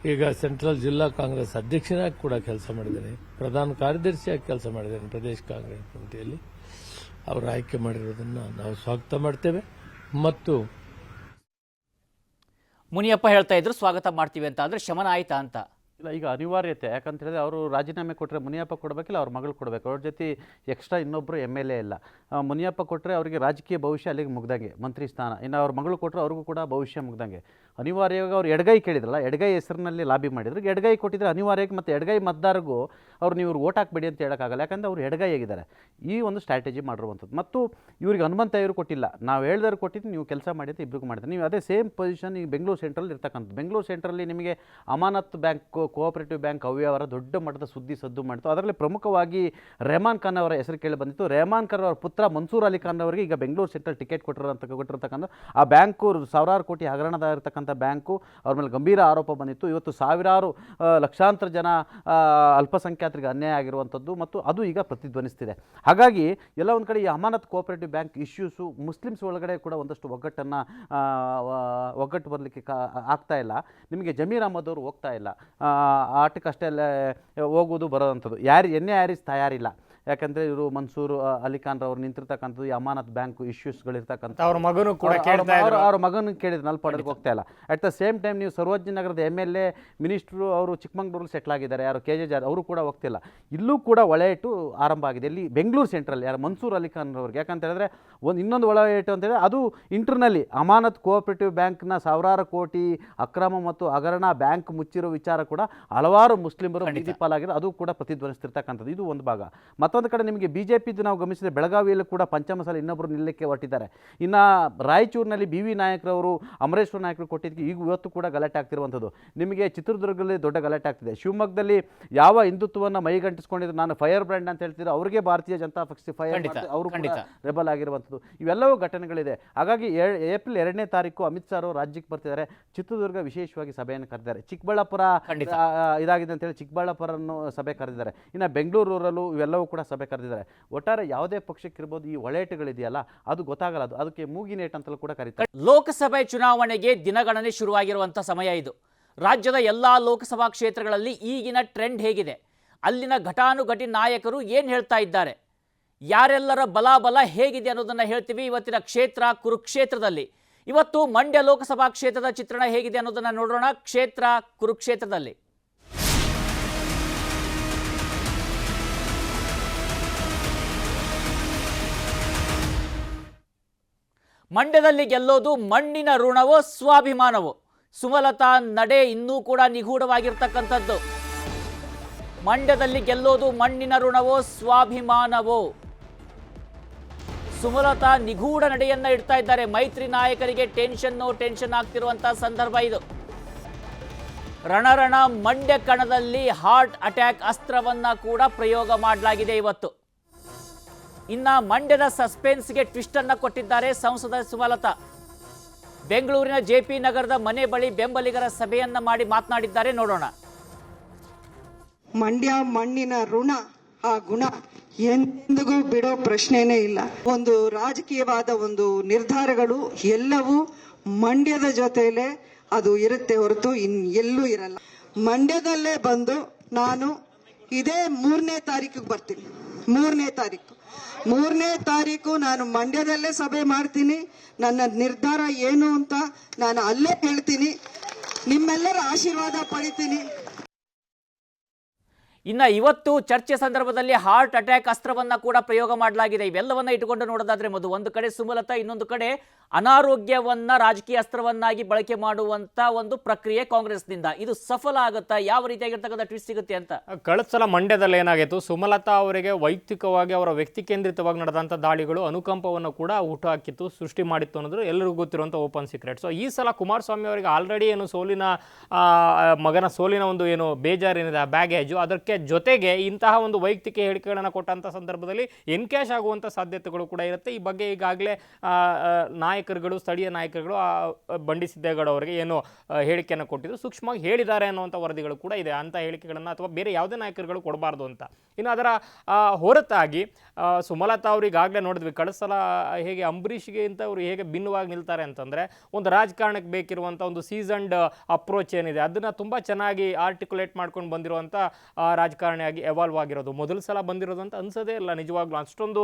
ಈಗ ಸೆಂಟ್ರಲ್ ಜಿಲ್ಲಾ ಕಾಂಗ್ರೆಸ್ ಅಧ್ಯಕ್ಷನಾಗಿ ಕೂಡ ಕೆಲಸ ಮಾಡಿದ್ದಾನೆ. ಪ್ರಧಾನ ಕಾರ್ಯದರ್ಶಿಯಾಗಿ ಕೆಲಸ ಮಾಡಿದ್ದಾನೆ ಪ್ರದೇಶ ಕಾಂಗ್ರೆಸ್ ಕಮಿಟಿಯಲ್ಲಿ. ಅವರು ಆಯ್ಕೆ ಮಾಡಿರೋದನ್ನು ನಾವು ಸ್ವಾಗತ ಮಾಡ್ತೇವೆ. ಮತ್ತು ಮುನಿಯಪ್ಪ ಹೇಳ್ತಾ ಇದ್ರು, ಸ್ವಾಗತ ಮಾಡ್ತೀವಿ ಅಂತ. ಅಂದ್ರೆ ಶಮನ ಆಯ್ತಾ ಅಂತ? ಇಲ್ಲ, ಈಗ ಅನಿವಾರ್ಯತೆ. ಯಾಕಂತ ಹೇಳಿದ್ರೆ ಅವರು ರಾಜೀನಾಮೆ ಕೊಟ್ಟರೆ ಮುನಿಯಪ್ಪ ಕೊಡಬೇಕಿಲ್ಲ, ಅವ್ರ ಮಗಳು ಕೊಡಬೇಕು. ಅವ್ರ ಜೊತೆ ಎಕ್ಸ್ಟ್ರಾ ಇನ್ನೊಬ್ಬರು ಎಂ ಎಲ್ ಎ ಇಲ್ಲ. ಮುನಿಯಪ್ಪ ಕೊಟ್ಟರೆ ಅವರಿಗೆ ರಾಜಕೀಯ ಭವಿಷ್ಯ ಅಲ್ಲಿಗೆ ಮುಗ್ದಂಗೆ, ಮಂತ್ರಿ ಸ್ಥಾನ. ಇನ್ನು ಅವ್ರ ಮಗಳು ಕೊಟ್ಟರೆ ಅವ್ರಿಗೂ ಕೂಡ ಭವಿಷ್ಯ ಮುಗ್ದಂಗೆ. ಅನಿವಾರ್ಯವಾಗಿ ಅವ್ರು ಎಡಗೈ ಕೇಳಿದ್ರಲ್ಲ, ಎಡಗೈ ಹೆಸರಿನಲ್ಲಿ ಲಾಬಿ ಮಾಡಿದ್ರು. ಎಡಗೈ ಕೊಟ್ಟಿದ್ರೆ ಅನಿವಾರ್ಯಕ್ಕೆ ಮತ್ತು ಎಡಗೈ ಮತದಾರರಿಗೂ ಅವ್ರು ನೀವು ಓಟ್ ಹಾಕಬೇಡಿ ಅಂತ ಹೇಳೋಕ್ಕಾಗಲ್ಲ. ಯಾಕಂದರೆ ಅವ್ರು ಎಡಗೈ ಆಗಿದ್ದಾರೆ. ಈ ಒಂದು ಸ್ಟ್ರಾಟಜಿ ಮಾಡಿರುವಂಥದ್ದು. ಮತ್ತು ಇವ್ರಿಗೆ ಹನುಮಂತ ಇವರು ಕೊಟ್ಟಿಲ್ಲ. ನಾವು ಹೇಳ್ದವ್ರು ಕೊಟ್ಟಿದ್ದು, ನೀವು ಕೆಲಸ ಮಾಡಿದ್ರೆ ಅಂತ ಇಬ್ಬರಿಗೂ ಮಾಡಿದ್ರೆ. ನೀವು ಅದೇ ಸೇಮ್ ಪೊಸಿಷನ್ ಈಗ ಬೆಂಗಳೂರು ಸೆಂಟ್ರಲ್ಲಿ ಇರ್ತಕ್ಕಂಥದ್ದು. ಬೆಂಗಳೂರು ಸೆಂಟ್ರಲ್ಲಿ ನಿಮಗೆ ಅಮಾನತ್ ಬ್ಯಾಂಕ್ ಕೋಆಪರೇಟಿವ್ ಬ್ಯಾಂಕ್ ಅವ್ಯವಹಾರ ದೊಡ್ಡ ಮಟ್ಟದ ಸುದ್ದಿ ಸದ್ದು ಮಾಡಿತು. ಅದರಲ್ಲಿ ಪ್ರಮುಖವಾಗಿ ರೆಹಮಾನ್ ಖಾನ್ ಅವರ ಹೆಸರು ಕೇಳಿ ಬಂದಿತ್ತು. ರೆಹಮಾನ್ ಖಾನ್ ಅವರ ಪುತ್ರ ಮನ್ಸೂರ್ ಅಲಿ ಖಾನ್ ಅವರಿಗೆ ಈಗ ಬೆಂಗಳೂರು ಸೆಂಟ್ರಲ್ ಟಿಕೆಟ್ ಕೊಟ್ಟಿರೋಂಥ ಕೊಟ್ಟಿರ್ತಕ್ಕಂಥ ಆ ಬ್ಯಾಂಕು ಸಾವಿರಾರು ಕೋಟಿ ಹಗರಣದಾಗಿರ್ತಕ್ಕಂಥ ಬ್ಯಾಂಕು ಅವ್ರ ಮೇಲೆ ಗಂಭೀರ ಆರೋಪ ಬಂದಿತ್ತು. ಇವತ್ತು ಸಾವಿರಾರು ಲಕ್ಷಾಂತರ ಜನ ಅಲ್ಪಸಂಖ್ಯಾತರಿಗೆ ಅನ್ಯಾಯ ಆಗಿರುವಂಥದ್ದು ಮತ್ತು ಅದು ಈಗ ಪ್ರತಿಧ್ವನಿಸ್ತಿದೆ. ಹಾಗಾಗಿ ಎಲ್ಲ ಒಂದು ಕಡೆ ಈ Amanath co-operative bank issues Muslims ಒಳಗಡೆ ಕೂಡ ಒಂದಷ್ಟು ಒಗ್ಗಟ್ಟನ್ನು ಒಗ್ಗಟ್ಟು ಬರಲಿಕ್ಕೆ ಕಾ, ಆಗ್ತಾ ಇಲ್ಲ. ನಿಮಗೆ ಜಮೀರ್ ಅಹಮದ್ ಅವರು ಹೋಗ್ತಾ ಇಲ್ಲ. ಆಟಕ್ಕಷ್ಟೇ ಅಲ್ಲೇ ಹೋಗೋದು ಬರೋದಂಥದ್ದು. ಯಾರು ಎನ್ನೇ ಯಾರಿಸ್ ತಯಾರಿಲ್ಲ. ಯಾಕಂದರೆ ಇವರು ಮನ್ಸೂರ್ ಅಲಿಖಾನ್ ಅಲಿ ಖಾನ್ ರವರು ನಿಂತಿರ್ತಕ್ಕಂಥದ್ದು ಈ ಅಮಾನತ್ ಬ್ಯಾಂಕ್ ಇಶ್ಯೂಸ್ಗಳಿರ್ತಕ್ಕಂಥ ಅವ್ರ ಮಗನು ಕೂಡ ಅವ್ರ ಮಗನ ಕೇಳಿದ್ರು ನಲ್ಪಾಡೋದಕ್ಕೆ ಹೋಗ್ತಾ ಇಲ್ಲ. ಅಟ್ ದ ಸೇಮ್ ಟೈಮ್ ನೀವು ಸರ್ವಜ್ಞ ನಗರದ ಎಂ ಎಲ್ ಎ ಮಿನಿಸ್ಟ್ರು ಅವರು ಚಿಕ್ಕಮಂಗ್ಳೂರಲ್ಲಿ ಸೆಟ್ಲ್ ಆಗಿದ್ದಾರೆ. ಯಾರು ಕೆ ಜೆ ಜಾರ್ ಅವರು ಕೂಡ ಹೋಗ್ತಿಲ್ಲ. ಇಲ್ಲೂ ಕೂಡ ಒಳೆಯಿಟ್ಟು ಆರಂಭ ಆಗಿದೆ. ಇಲ್ಲಿ ಬೆಂಗಳೂರು ಸೆಂಟ್ರಲ್ ಯಾರು ಮನ್ಸೂರ್ ಅಲಿಖಾನ್ ರವ್ರಿಗೆ ಅವ್ರಿಗೆ ಯಾಕಂತ ಹೇಳಿದ್ರೆ ಒಂದು ಇನ್ನೊಂದು ಒಳೆಯಿಟ್ಟು ಅಂತ ಹೇಳಿದ್ರೆ ಅದು ಇಂಟರ್ನಲಿ ಅಮಾನತ್ ಕೋಆಪರೇಟಿವ್ ಬ್ಯಾಂಕ್ನ ಸಾವಿರಾರು ಕೋಟಿ ಅಕ್ರಮ ಮತ್ತು ಹಗರಣ ಬ್ಯಾಂಕ್ ಮುಚ್ಚಿರೋ ವಿಚಾರ ಕೂಡ ಹಲವಾರು ಮುಸ್ಲಿಮರು ಪಾಲಾಗಿರೋ ಅದು ಕೂಡ ಪ್ರತಿಧ್ವನಿಸ್ತಿರ್ತಕ್ಕಂಥದ್ದು. ಇದು ಒಂದು ಭಾಗ. ಮತ್ತೊಂದು ಕಡೆ ನಿಮಗೆ ಬಿ ಜೆ ಪಿದು ನಾವು ಗಮನಿಸಿದರೆ ಬೆಳಗಾವಿಯಲ್ಲೂ ಕೂಡ ಪಂಚಮಸಾಲ ಇನ್ನೊಬ್ಬರು ನಿಲ್ಲಕ್ಕೆ ಹೊರಟಿದ್ದಾರೆ. ಇನ್ನು ರಾಯಚೂರಿನಲ್ಲಿ ಬಿ ವಿ ನಾಯಕರವರು ಅಮರೇಶ್ವರ ನಾಯಕರು ಕೊಟ್ಟಿದ್ದಕ್ಕೆ ಈಗ ಇವತ್ತು ಕೂಡ ಗಲಾಟೆ ಆಗ್ತಿರುವಂಥದ್ದು. ನಿಮಗೆ ಚಿತ್ರದುರ್ಗದಲ್ಲಿ ದೊಡ್ಡ ಗಲಾಟೆ ಆಗ್ತಿದೆ. ಶಿವಮೊಗ್ಗದಲ್ಲಿ ಯಾವ ಹಿಂದುತ್ವವನ್ನು ಮೈಗಂಟಿಸ್ಕೊಂಡಿದ್ರು ನಾನು ಫೈರ್ ಬ್ರ್ಯಾಂಡ್ ಅಂತ ಹೇಳ್ತಿದ್ರು ಅವರಿಗೆ ಭಾರತೀಯ ಜನತಾ ಪಕ್ಷ ಫೈರ್ ಅವರು. ರೆಬಲ್ ಆಗಿರುವಂಥದ್ದು. ಇವೆಲ್ಲವೂ ಘಟನೆಗಳಿದೆ. ಹಾಗಾಗಿ ಏಪ್ರಿಲ್ ಎರಡನೇ ತಾರೀಕು ಅಮಿತ್ ಶಾ ಅವರು ರಾಜ್ಯಕ್ಕೆ ಬರ್ತಿದ್ದಾರೆ. ಚಿತ್ರದುರ್ಗ ವಿಶೇಷವಾಗಿ ಸಭೆಯನ್ನು ಕರೆದಿದ್ದಾರೆ. ಚಿಕ್ಕಬಳ್ಳಾಪುರ ಇದಾಗಿದೆ ಅಂತೇಳಿ ಚಿಕ್ಕಬಳ್ಳಾಪುರನ್ನು ಸಭೆ ಕರೆದಿದ್ದಾರೆ. ಇನ್ನು ಬೆಂಗಳೂರಲ್ಲೂ ಇವೆಲ್ಲವೂ ಕೂಡ ಸಭೆ ಕರೆದಿದ್ದಾರೆ. ಒಟ್ಟಾರೆ ಯಾವುದೇ ಪಕ್ಷಕ್ಕಿರ್ಬೋದು ಈ ಒಳೇಟುಗಳಿದೆಯಲ್ಲ ಅದು ಗೊತ್ತಾಗಲ್ಲ. ಅದು ಅದಕ್ಕೆ ಮೂಗಿನೇಟ್ ಅಂತಲೂ ಕೂಡ ಕರೀತಾರೆ. ಲೋಕಸಭೆ ಚುನಾವಣೆಗೆ ದಿನಗಣನೆ ಶುರುವಾಗಿರುವಂಥ ಸಮಯ ಇದು. ರಾಜ್ಯದ ಎಲ್ಲ ಲೋಕಸಭಾ ಕ್ಷೇತ್ರಗಳಲ್ಲಿ ಈಗಿನ ಟ್ರೆಂಡ್ ಹೇಗಿದೆ. ಅಲ್ಲಿನ ಘಟಾನುಘಟಿ ನಾಯಕರು ಏನು ಹೇಳ್ತಾ ಇದ್ದಾರೆ? ಯಾರೆಲ್ಲರ ಬಲಾಬಲ ಹೇಗಿದೆ ಅನ್ನೋದನ್ನು ಹೇಳ್ತೀವಿ. ಇವತ್ತಿನ ಕ್ಷೇತ್ರ ಕುರುಕ್ಷೇತ್ರದಲ್ಲಿ. ಇವತ್ತು ಮಂಡ್ಯ ಲೋಕಸಭಾ ಕ್ಷೇತ್ರದ ಚಿತ್ರಣ ಹೇಗಿದೆ ಅನ್ನೋದನ್ನು ನೋಡೋಣ. ಕ್ಷೇತ್ರ ಕುರುಕ್ಷೇತ್ರದಲ್ಲಿ. ಮಂಡ್ಯದಲ್ಲಿ ಗೆಲ್ಲೋದು ಮಣ್ಣಿನ ಋಣವೋ, ಸ್ವಾಭಿಮಾನವೋ? ಸುಮಲತಾ ನಡೆ ಇನ್ನೂ ಕೂಡ ನಿಗೂಢವಾಗಿರ್ತಕ್ಕಂಥದ್ದು. ಮಂಡ್ಯದಲ್ಲಿ ಗೆಲ್ಲೋದು ಮಣ್ಣಿನ ಋಣವೋ, ಸ್ವಾಭಿಮಾನವೋ? ಸುಮಲತಾ ನಿಗೂಢ ನಡೆಯನ್ನ ಇಡ್ತಾ ಇದ್ದಾರೆ. ಮೈತ್ರಿ ನಾಯಕರಿಗೆ ಟೆನ್ಷನ್ನು ಟೆನ್ಷನ್ ಆಗ್ತಿರುವಂತಹ ಸಂದರ್ಭ ಇದು. ರಣರಣ ಮಂಡ್ಯ ಕಣದಲ್ಲಿ ಹಾರ್ಟ್ ಅಟ್ಯಾಕ್ ಅಸ್ತ್ರವನ್ನ ಕೂಡ ಪ್ರಯೋಗ ಮಾಡಲಾಗಿದೆ ಇವತ್ತು. ಇನ್ನ ಮಂಡ್ಯದ ಸಸ್ಪೆನ್ಸ್ಗೆ ಟ್ವಿಸ್ಟ್ ಅನ್ನ ಕೊಟ್ಟಿದ್ದಾರೆ ಸಂಸದ ಸುಮಲತಾ. ಬೆಂಗಳೂರಿನ ಜೆಪಿ ನಗರದ ಮನೆ ಬಳಿ ಬೆಂಬಲಿಗರ ಸಭೆಯನ್ನ ಮಾಡಿ ಮಾತನಾಡಿದ್ದಾರೆ. ನೋಡೋಣ. ಮಂಡ್ಯ ಮಣ್ಣಿನ ಋಣ ಆ ಗುಣ ಎಂದಿಗೂ ಬಿಡೋ ಪ್ರಶ್ನೆನೇ ಇಲ್ಲ. ಒಂದು ರಾಜಕೀಯವಾದ ಒಂದು ನಿರ್ಧಾರಗಳು ಎಲ್ಲವೂ ಮಂಡ್ಯದ ಜೊತೆಯಲ್ಲೇ ಅದು ಇರುತ್ತೆ ಹೊರತು ಇನ್ ಎಲ್ಲೂ ಇರಲ್ಲ. ಮಂಡ್ಯದಲ್ಲೇ ಬಂದು ನಾನು ಇದೇ ಮೂರನೇ ತಾರೀಕಿಗೆ ಬರ್ತೀನಿ. ಮೂರನೇ ತಾರೀಕು. ಮೂರನೇ ತಾರೀಕು ನಾನು ಮಂಡ್ಯದಲ್ಲೇ ಸಭೆ ಮಾಡ್ತೀನಿ. ನನ್ನ ನಿರ್ಧಾರ ಏನು ಅಂತ ನಾನು ಅಲ್ಲೇ ಹೇಳ್ತೀನಿ. ನಿಮ್ಮೆಲ್ಲರ ಆಶೀರ್ವಾದ ಪಡಿತೀನಿ. ಇನ್ನ ಇವತ್ತು ಚರ್ಚೆ ಸಂದರ್ಭದಲ್ಲಿ ಹಾರ್ಟ್ ಅಟ್ಯಾಕ್ ಅಸ್ತ್ರವನ್ನು ಕೂಡ ಪ್ರಯೋಗ ಮಾಡಲಾಗಿದೆ. ಇವೆಲ್ಲವನ್ನ ಇಟ್ಟುಕೊಂಡು ನೋಡೋದಾದ್ರೆ ಮೊದಲು ಒಂದು ಕಡೆ ಸುಮಲತಾ, ಇನ್ನೊಂದು ಕಡೆ ಅನಾರೋಗ್ಯವನ್ನು, ರಾಜಕೀಯ ಅಸ್ತ್ರವನ್ನಾಗಿ ಬಳಕೆ ಮಾಡುವಂತ ಒಂದು ಪ್ರಕ್ರಿಯೆ ಕಾಂಗ್ರೆಸ್ನಿಂದ. ಇದು ಸಫಲ ಆಗುತ್ತಾ? ಯಾವ ರೀತಿಯಾಗಿರ್ತಕ್ಕಂಥ ಟ್ವಿಸ್ಟ್ ಸಿಗುತ್ತೆ ಅಂತ? ಕಳೆದ ಸಲ ಮಂಡ್ಯದಲ್ಲಿ ಏನಾಗಿತ್ತು ಸುಮಲತಾ ಅವರಿಗೆ ವೈಯಕ್ತಿಕವಾಗಿ ಅವರ ವ್ಯಕ್ತಿ ಕೇಂದ್ರಿತವಾಗಿ ನಡೆದಂಥ ದಾಳಿಗಳು ಅನುಕಂಪವನ್ನು ಕೂಡ ಊಟ ಹಾಕಿತ್ತು, ಸೃಷ್ಟಿ ಮಾಡಿತ್ತು ಅನ್ನೋದು ಎಲ್ಲರಿಗೂ ಗೊತ್ತಿರುವಂಥ ಓಪನ್ ಸೀಕ್ರೆಟ್ ಸೊ ಈ ಸಲ ಕುಮಾರಸ್ವಾಮಿ ಅವರಿಗೆ ಆಲ್ರೆಡಿ ಏನು ಸೋಲಿನ ಮಗನ ಸೋಲಿನ ಒಂದು ಏನು ಬೇಜಾರೇನಿದೆ ಬ್ಯಾಗೇಜು ಅದಕ್ಕೆ ಹೇಳಿಕೆ ಜೊತೆಗೆ ಇಂತಹ ಒಂದು ವೈಯಕ್ತಿಕ ಹೇಳಿಕೆಗಳನ್ನು ಕೊಟ್ಟಂಥ ಸಂದರ್ಭದಲ್ಲಿ ಎನ್ಕ್ಯಾಶ್ ಆಗುವಂಥ ಸಾಧ್ಯತೆಗಳು ಕೂಡ ಇರುತ್ತೆ. ಈ ಬಗ್ಗೆ ಈಗಾಗಲೇ ನಾಯಕರುಗಳು, ಸ್ಥಳೀಯ ನಾಯಕರುಗಳು ಬಂಡಿ ಸಿದ್ದೇಗೌಡ ಅವರಿಗೆ ಏನು ಹೇಳಿಕೆಯನ್ನು ಕೊಟ್ಟಿದ್ದು ಸೂಕ್ಷ್ಮವಾಗಿ ಹೇಳಿದ್ದಾರೆ ಅನ್ನುವಂಥ ವರದಿಗಳು ಕೂಡ ಇದೆ. ಅಂಥ ಹೇಳಿಕೆಗಳನ್ನು ಅಥವಾ ಬೇರೆ ಯಾವುದೇ ನಾಯಕರುಗಳು ಕೊಡಬಾರ್ದು ಅಂತ. ಇನ್ನು ಅದರ ಹೊರತಾಗಿ ಸುಮಲತಾ ಅವರು ಈಗಾಗಲೇ ನೋಡಿದ್ವಿ. ಕಳಿಸಲ ಹೇಗೆ ಅಂಬರೀಷ್ಗೆ ಅಂತ ಅವರು ಹೇಗೆ ಭಿನ್ನವಾಗಿ ನಿಲ್ತಾರೆ ಅಂತಂದರೆ, ಒಂದು ರಾಜಕಾರಣಕ್ಕೆ ಬೇಕಿರುವಂಥ ಒಂದು ಸೀಸನ್ಡ್ ಅಪ್ರೋಚ್ ಏನಿದೆ, ಅದನ್ನು ತುಂಬ ಚೆನ್ನಾಗಿ ಆರ್ಟಿಕ್ಯುಲೇಟ್ ಮಾಡ್ಕೊಂಡು ಬಂದಿರುವಂಥ ರಾಜಕಾರಣಿಯಾಗಿ ಎವಾಲ್ವ್ ಆಗಿರೋದು. ಮೊದಲ ಸಲ ಬಂದಿರೋದು ಅಂತ ಅನ್ಸೋದೇ ಇಲ್ಲ ನಿಜವಾಗ್ಲೂ. ಅಷ್ಟೊಂದು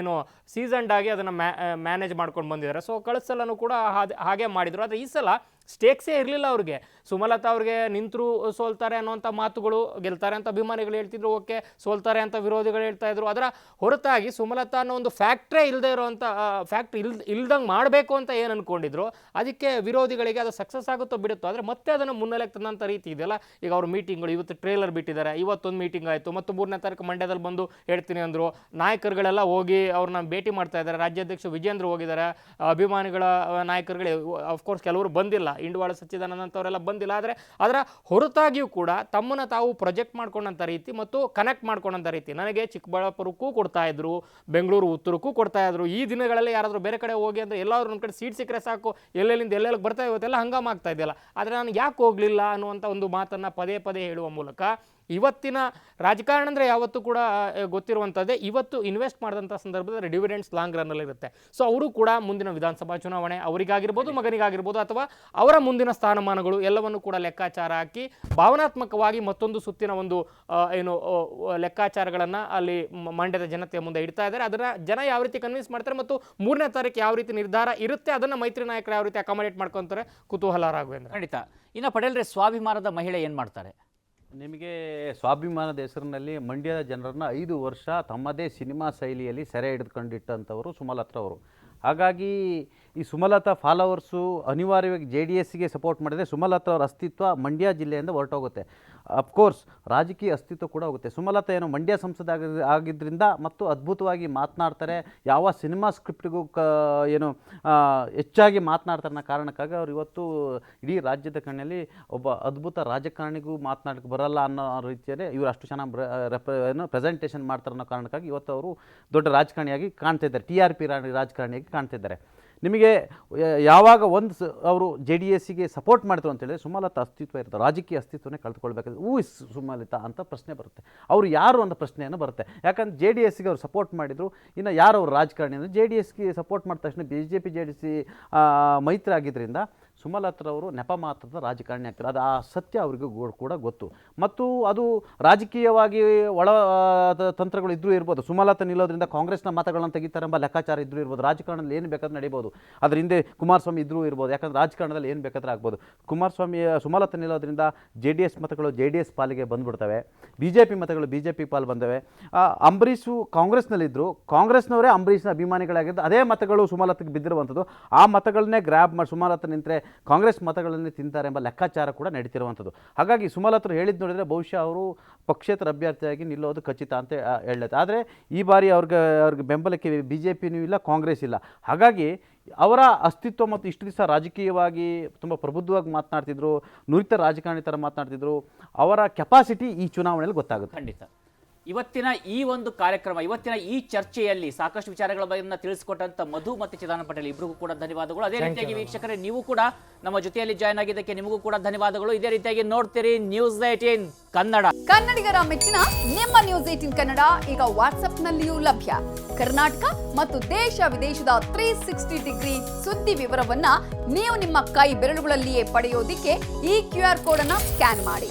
ಏನು ಸೀಸನ್ಡ್ ಆಗಿ ಅದನ್ನು ಮ್ಯಾನೇಜ್ ಮಾಡ್ಕೊಂಡು ಬಂದಿದ್ದಾರೆ. ಸೊ ಕಳೆದ ಸಲನೂ ಕೂಡ ಹಾಗೆ ಮಾಡಿದರು. ಆದರೆ ಈ ಸಲ ಸ್ಟೇಕ್ಸೇ ಇರಲಿಲ್ಲ ಅವ್ರಿಗೆ. ಸುಮಲತಾ ಅವ್ರಿಗೆ ನಿಂತರು ಸೋಲ್ತಾರೆ ಅನ್ನೋಂಥ ಮಾತುಗಳು, ಗೆಲ್ತಾರೆ ಅಂತ ಅಭಿಮಾನಿಗಳು ಹೇಳ್ತಿದ್ರು, ಓಕೆ, ಸೋಲ್ತಾರೆ ಅಂತ ವಿರೋಧಿಗಳು ಹೇಳ್ತಾ ಇದ್ರು. ಅದರ ಹೊರತಾಗಿ ಸುಮಲತಾ ಅನ್ನೋ ಒಂದು ಫ್ಯಾಕ್ಟ್ರೇ ಇಲ್ಲದೆ ಇರೋವಂಥ ಫ್ಯಾಕ್ಟ್ ಇಲ್, ಇಲ್ದಂಗೆ ಮಾಡಬೇಕು ಅಂತ ಏನು ಅಂದ್ಕೊಂಡಿದ್ರು ಅದಕ್ಕೆ ವಿರೋಧಿಗಳಿಗೆ ಅದು ಸಕ್ಸಸ್ ಆಗುತ್ತೋ ಬಿಡುತ್ತೋ, ಆದರೆ ಮತ್ತೆ ಅದನ್ನು ಮುನ್ನೆಲೆಗೆ ತಂದಂಥ ರೀತಿ ಇದೆಯಲ್ಲ? ಈಗ ಅವ್ರ ಮೀಟಿಂಗ್ಗಳು ಇವತ್ತು ಟ್ರೇಲರ್ ಬಿಟ್ಟಿದ್ದಾರೆ, ಇವತ್ತೊಂದು ಮೀಟಿಂಗ್ ಆಯಿತು, ಮತ್ತು ಮೂರನೇ ತಾರೀಕು ಮಂಡ್ಯದಲ್ಲಿ ಬಂದು ಹೇಳ್ತೀನಿ ಅಂದರು. ನಾಯಕರುಗಳೆಲ್ಲ ಹೋಗಿ ಅವ್ರನ್ನ ಭೇಟಿ ಮಾಡ್ತಾ ಇದ್ದಾರೆ, ರಾಜ್ಯಾಧ್ಯಕ್ಷ ವಿಜೇಂದ್ರ ಹೋಗಿದ್ದಾರೆ, ಅಭಿಮಾನಿಗಳ, ನಾಯಕರುಗಳೇ ಅಫ್ಕೋರ್ಸ್ ಕೆಲವರು ಬಂದಿಲ್ಲ. ಇಂಡವಾಳ ಸಚ್ಚಿದಾನಂದ ಅಂತವರೆಲ್ಲ ಬಂದಿಲ್ಲ. ಆದರೆ ಅದರ ಹೊರತಾಗಿಯೂ ಕೂಡ ತಮ್ಮನ್ನು ತಾವು ಪ್ರೊಜೆಕ್ಟ್ ಮಾಡ್ಕೊಂಡಂಥ ರೀತಿ ಮತ್ತು ಕನೆಕ್ಟ್ ಮಾಡ್ಕೊಂಡಂಥ ರೀತಿ ನನಗೆ ಚಿಕ್ಕಬಳ್ಳಾಪುರಕ್ಕೂ ಕೊಡ್ತಾ ಇದ್ರು, ಬೆಂಗಳೂರು ಉತ್ತರಕ್ಕೂ ಕೊಡ್ತಾ ಇದ್ರು. ಈ ದಿನಗಳಲ್ಲಿ ಯಾರಾದರೂ ಬೇರೆ ಕಡೆ ಹೋಗಿ ಅಂದರೆ ಎಲ್ಲಾದ್ರೂ ಒಂದು ಕಡೆ ಸೀಟ್ ಸಿಕ್ಕರೆ ಸಾಕು, ಎಲ್ಲೆಲ್ಲಿಂದ ಎಲ್ಲೆಲ್ಲಿ ಬರ್ತಾ ಇವತ್ತೆಲ್ಲ ಹಂಗಾಮ ಆಗ್ತಾ ಇದೆಯಲ್ಲ. ಆದರೆ ನಾನು ಯಾಕೆ ಹೋಗಲಿಲ್ಲ ಅನ್ನುವಂಥ ಒಂದು ಮಾತನ್ನು ಪದೇ ಪದೇ ಹೇಳುವ ಮೂಲಕ ಇವತ್ತಿನ ರಾಜಕಾರಣ ಅಂದರೆ ಯಾವತ್ತೂ ಕೂಡ ಗೊತ್ತಿರುವಂಥದ್ದೇ ಇವತ್ತು ಇನ್ವೆಸ್ಟ್ ಮಾಡಿದಂಥ ಸಂದರ್ಭದಲ್ಲಿ ಡಿವಿಡೆಂಡ್ಸ್ ಲಾಂಗ್ ರನ್ನಲ್ಲಿ ಇರುತ್ತೆ. ಸೊ ಅವರು ಕೂಡ ಮುಂದಿನ ವಿಧಾನಸಭಾ ಚುನಾವಣೆ, ಅವರಿಗಾಗಿರ್ಬೋದು, ಮಗನಿಗಾಗಿರ್ಬೋದು ಅಥವಾ ಅವರ ಮುಂದಿನ ಸ್ಥಾನಮಾನಗಳು ಎಲ್ಲವನ್ನು ಕೂಡ ಲೆಕ್ಕಾಚಾರ ಹಾಕಿ ಭಾವನಾತ್ಮಕವಾಗಿ ಮತ್ತೊಂದು ಸುತ್ತಿನ ಒಂದು ಏನು ಲೆಕ್ಕಾಚಾರಗಳನ್ನು ಅಲ್ಲಿ ಮಂಡ್ಯದ ಜನತೆಯ ಮುಂದೆ ಇಡ್ತಾ ಇದ್ದಾರೆ. ಅದನ್ನು ಜನ ಯಾವ ರೀತಿ ಕನ್ವಿನ್ಸ್ ಮಾಡ್ತಾರೆ ಮತ್ತು ಮೂರನೇ ತಾರೀಕು ಯಾವ ರೀತಿ ನಿರ್ಧಾರ ಇರುತ್ತೆ, ಅದನ್ನು ಮೈತ್ರಿ ನಾಯಕರು ಯಾವ ರೀತಿ ಅಕಾಮಡೇಟ್ ಮಾಡ್ಕೊತಾರೆ ಕುತೂಹಲ ರಾಘವೇಂದ್ರ ಖಂಡಿತ. ಇನ್ನು ಪಟೇಲ್ರೆ, ಸ್ವಾಭಿಮಾನದ ಮಹಿಳೆ ಏನು ಮಾಡ್ತಾರೆ? ನಿಮಗೆ ಸ್ವಾಭಿಮಾನದ ಹೆಸರಿನಲ್ಲಿ ಮಂಡ್ಯದ ಜನರನ್ನು ಐದು ವರ್ಷ ತಮ್ಮದೇ ಸಿನಿಮಾ ಶೈಲಿಯಲ್ಲಿ ಸೆರೆ ಹಿಡಿದುಕೊಂಡಿಟ್ಟಂಥವರು ಸುಮಲತಾ ಅವರು. ಹಾಗಾಗಿ ಈ ಸುಮಲತಾ ಫಾಲೋವರ್ಸು ಅನಿವಾರ್ಯವಾಗಿ ಜೆ ಡಿ ಎಸ್ಗೆ ಸಪೋರ್ಟ್ ಮಾಡಿದರೆ ಸುಮಲತಾ ಅವರ ಅಸ್ತಿತ್ವ ಮಂಡ್ಯ ಜಿಲ್ಲೆಯಿಂದ ಹೊರಟೋಗುತ್ತೆ. ಅಫ್ಕೋರ್ಸ್ ರಾಜಕೀಯ ಅಸ್ತಿತ್ವ ಕೂಡ ಹೋಗುತ್ತೆ. ಸುಮಲತಾ ಏನು ಮಂಡ್ಯ ಸಂಸದ ಆಗಿ ಆಗಿದ್ದರಿಂದ ಮತ್ತು ಅದ್ಭುತವಾಗಿ ಮಾತನಾಡ್ತಾರೆ. ಯಾವ ಸಿನಿಮಾ ಸ್ಕ್ರಿಪ್ಟ್ಗೂ ಕ, ಏನು ಹೆಚ್ಚಾಗಿ ಮಾತನಾಡ್ತಾರೆ ಅನ್ನೋ ಕಾರಣಕ್ಕಾಗಿ ಅವರು ಇವತ್ತು ಇಡೀ ರಾಜ್ಯದ ಕಣ್ಣಲ್ಲಿ ಒಬ್ಬ ಅದ್ಭುತ ರಾಜಕಾರಣಿಗೂ ಮಾತನಾಡಕ್ಕೆ ಬರಲ್ಲ ಅನ್ನೋ ರೀತಿಯಲ್ಲಿ ಇವರು ಅಷ್ಟು ಚೆನ್ನಾಗಿ ಏನು ಪ್ರೆಸೆಂಟೇಷನ್ ಮಾಡ್ತಾರೆ ಅನ್ನೋ ಕಾರಣಕ್ಕಾಗಿ ಇವತ್ತು ಅವರು ದೊಡ್ಡ ರಾಜಕಾರಣಿಯಾಗಿ ಕಾಣ್ತಾ ಇದ್ದಾರೆ. ಟಿ ಆರ್ ಪಿ ರಾಜಕಾರಣಿಯಾಗಿ ಕಾಣ್ತಾ ಇದ್ದಾರೆ. ನಿಮಗೆ ಯಾವಾಗ ಒಂದು ಅವರು ಜೆ ಡಿ ಎಸ್ಸಿಗೆ ಸಪೋರ್ಟ್ ಮಾಡಿದ್ರು ಅಂತ ಹೇಳಿದ್ರೆ ಸುಮಲತಾ ಅಸ್ತಿತ್ವ ಇರುತ್ತೆ. ರಾಜಕೀಯ ಅಸ್ತಿತ್ವನೇ ಕಳೆದುಕೊಳ್ಬೇಕಾದ್ರೆ ಹೂ ಇಸ್ ಸುಮಲತಾ ಅಂತ ಪ್ರಶ್ನೆ ಬರುತ್ತೆ. ಅವರು ಯಾರು ಅಂತ ಪ್ರಶ್ನೆಯನ್ನು ಬರುತ್ತೆ. ಯಾಕಂದ್ರೆ ಜೆ ಡಿ ಎಸ್ಸಿಗೆ ಅವರು ಸಪೋರ್ಟ್ ಮಾಡಿದರು. ಇನ್ನು ಯಾರು ಅವರು ರಾಜಕಾರಣಿ ಅಂದರೆ ಜೆ ಡಿ ಎಸ್ಗೆ ಸಪೋರ್ಟ್ ಮಾಡಿದ ತಕ್ಷಣ B J P, J D S ಮೈತ್ರಿ ಆಗಿದ್ದರಿಂದ ಸುಮಲತ್ರವರು ನೆಪ ಮಾತ್ರದ ರಾಜಕಾರಣಿ ಆಗ್ತಾರೆ. ಅದು ಆ ಸತ್ಯ ಅವರಿಗೂ ಕೂಡ ಗೊತ್ತು. ಮತ್ತು ಅದು ರಾಜಕೀಯವಾಗಿ ಒಳ ತಂತ್ರಗಳು ಇದ್ದರೂ ಇರ್ಬೋದು. ಸುಮಲತ ನಿಲ್ಲೋದ್ರಿಂದ ಕಾಂಗ್ರೆಸ್ನ ಮತಗಳನ್ನು ತೆಗಿತಾರೆ ಎಂಬ ಲೆಕ್ಕಾಚಾರ ಇದ್ರೂ ಇರ್ಬೋದು. ರಾಜಕಾರಣದಲ್ಲಿ ಏನು ಬೇಕಾದ್ರೂ ನಡೀಬೋದು. ಅದರ ಹಿಂದೆ ಕುಮಾರಸ್ವಾಮಿ ಇದ್ರೂ ಇರ್ಬೋದು. ಯಾಕಂದ್ರೆ ರಾಜಕಾರಣದಲ್ಲಿ ಏನು ಬೇಕಾದ್ರೆ ಆಗ್ಬೋದು. ಕುಮಾರಸ್ವಾಮಿ ಸುಮಲತ ನಿಲ್ಲೋದ್ರಿಂದ ಜೆ ಡಿ ಎಸ್ ಮತಗಳು ಜೆ ಡಿ ಎಸ್ ಪಾಲಿಗೆ ಬಂದ್ಬಿಡ್ತವೆ. ಬಿ ಜೆ ಪಿ ಮತಗಳು ಬಿ ಜೆ ಪಿ ಪಾಲು ಬಂದವೆ. ಅಂಬರೀಷು ಕಾಂಗ್ರೆಸ್ನಲ್ಲಿದ್ದರು ಕಾಂಗ್ರೆಸ್ನವರೇ ಅಂಬರೀಷ್ನ ಅಭಿಮಾನಿಗಳಾಗಿದ್ದು, ಅದೇ ಮತಗಳು ಸುಮಲತಗೆ ಬಿದ್ದಿರುವಂಥದ್ದು. ಆ ಮತಗಳನ್ನೇ ಗ್ರ್ಯಾಬ್ ಮಾಡಿ ಸುಮಲತ ನಿಂತರೆ ಕಾಂಗ್ರೆಸ್ ಮತಗಳನ್ನೇ ತಿಂತಾರೆ ಎಂಬ ಲೆಕ್ಕಾಚಾರ ಕೂಡ ನಡೀತಿರುವಂಥದ್ದು. ಹಾಗಾಗಿ ಸುಮಲತ್ರ ಹೇಳಿದ್ದು ನೋಡಿದರೆ ಬಹುಶಃ ಅವರು ಪಕ್ಷೇತರ ಅಭ್ಯರ್ಥಿಯಾಗಿ ನಿಲ್ಲೋದು ಖಚಿತ ಅಂತ ಹೇಳುತ್ತೆ ಆದರೆ ಈ ಬಾರಿ ಅವ್ರಿಗೆ ಅವ್ರಿಗೆ ಬೆಂಬಲಕ್ಕೆ ಬಿ ಜೆ ಪಿನೂ ಇಲ್ಲ, ಕಾಂಗ್ರೆಸ್ ಇಲ್ಲ. ಹಾಗಾಗಿ ಅವರ ಅಸ್ತಿತ್ವ ಮತ್ತು ಇಷ್ಟು ದಿವಸ ರಾಜಕೀಯವಾಗಿ ತುಂಬ ಪ್ರಬುದ್ಧವಾಗಿ ಮಾತನಾಡ್ತಿದ್ರು, ನುರಿತ ರಾಜಕಾರಣಿ ಥರ ಮಾತನಾಡ್ತಿದ್ರು, ಅವರ ಕೆಪಾಸಿಟಿ ಈ ಚುನಾವಣೆಯಲ್ಲಿ ಗೊತ್ತಾಗುತ್ತೆ. ಖಂಡಿತ. ಇವತ್ತಿನ ಈ ಒಂದು ಕಾರ್ಯಕ್ರಮ ಇವತ್ತಿನ ಈ ಚರ್ಚೆಯಲ್ಲಿ ಸಾಕಷ್ಟು ವಿಚಾರಗಳ ಬಗ್ಗೆ ತಿಳಿಸಿಕೊಟ್ಟಂತ ಮಧು ಮತ್ತು ಚಿದಾನ ಪಟೇಲ್ ಇಬ್ಬರಿಗೂ ಕೂಡ ಧನ್ಯವಾದಗಳು. ಅದೇ ರೀತಿಯಾಗಿ ವೀಕ್ಷಕರೇ ನೀವು ಕೂಡ ನಮ್ಮ ಜೊತೆಯಲ್ಲಿ ಜಾಯ್ನ್ ಆಗಿದ್ದಕ್ಕೆ ನಿಮಗೂ ಕೂಡ ಧನ್ಯವಾದಗಳು. ಇದೇ ರೀತಿಯಾಗಿ ನೋಡ್ತೀರಿ ನ್ಯೂಸ್ ಏಟೀನ್ ಕನ್ನಡ. ಕನ್ನಡಿಗರ ಮೆಚ್ಚಿನ ನಿಮ್ಮ ನ್ಯೂಸ್ ಏಟೀನ್ ಕನ್ನಡ ಈಗ ವಾಟ್ಸ್ಆಪ್ನಲ್ಲಿಯೂ ಲಭ್ಯ. ಕರ್ನಾಟಕ ಮತ್ತು ದೇಶ ವಿದೇಶದ ತ್ರೀ ಸಿಕ್ಸ್ಟಿ ಡಿಗ್ರಿ ಸುದ್ದಿ ವಿವರವನ್ನ ನೀವು ನಿಮ್ಮ ಕೈ ಬೆರಳುಗಳಲ್ಲಿಯೇ ಪಡೆಯೋದಿಕ್ಕೆ ಈ ಕ್ಯೂ ಆರ್ ಕೋಡ್ ಅನ್ನ ಸ್ಕ್ಯಾನ್ ಮಾಡಿ.